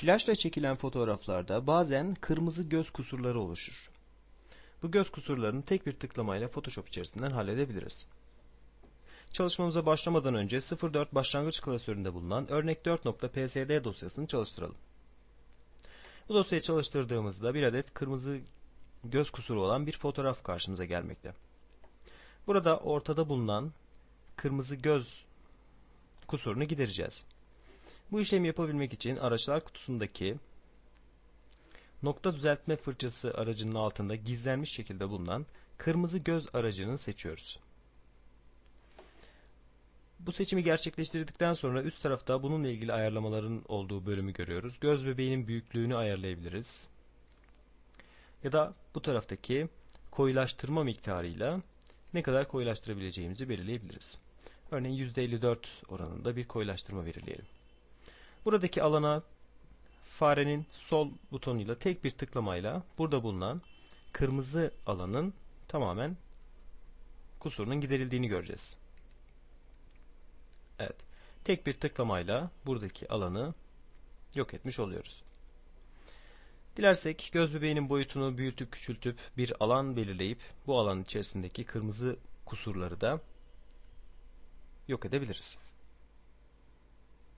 Flaşla çekilen fotoğraflarda bazen kırmızı göz kusurları oluşur. Bu göz kusurlarını tek bir tıklamayla Photoshop içerisinden halledebiliriz. Çalışmamıza başlamadan önce 04 başlangıç klasöründe bulunan örnek 4.psd dosyasını çalıştıralım. Bu dosyayı çalıştırdığımızda bir adet kırmızı göz kusuru olan bir fotoğraf karşımıza gelmekte. Burada ortada bulunan kırmızı göz kusurunu gidereceğiz. Bu işlemi yapabilmek için araçlar kutusundaki nokta düzeltme fırçası aracının altında gizlenmiş şekilde bulunan kırmızı göz aracını seçiyoruz. Bu seçimi gerçekleştirdikten sonra üst tarafta bununla ilgili ayarlamaların olduğu bölümü görüyoruz. Göz bebeğinin büyüklüğünü ayarlayabiliriz. Ya da bu taraftaki koyulaştırma miktarıyla ne kadar koyulaştırabileceğimizi belirleyebiliriz. Örneğin %54 oranında bir koyulaştırma belirleyelim. Buradaki alana farenin sol butonuyla tek bir tıklamayla burada bulunan kırmızı alanın tamamen kusurunun giderildiğini göreceğiz. Evet. Tek bir tıklamayla buradaki alanı yok etmiş oluyoruz. Dilersek göz bebeğinin boyutunu büyütüp küçültüp bir alan belirleyip bu alanın içerisindeki kırmızı kusurları da yok edebiliriz.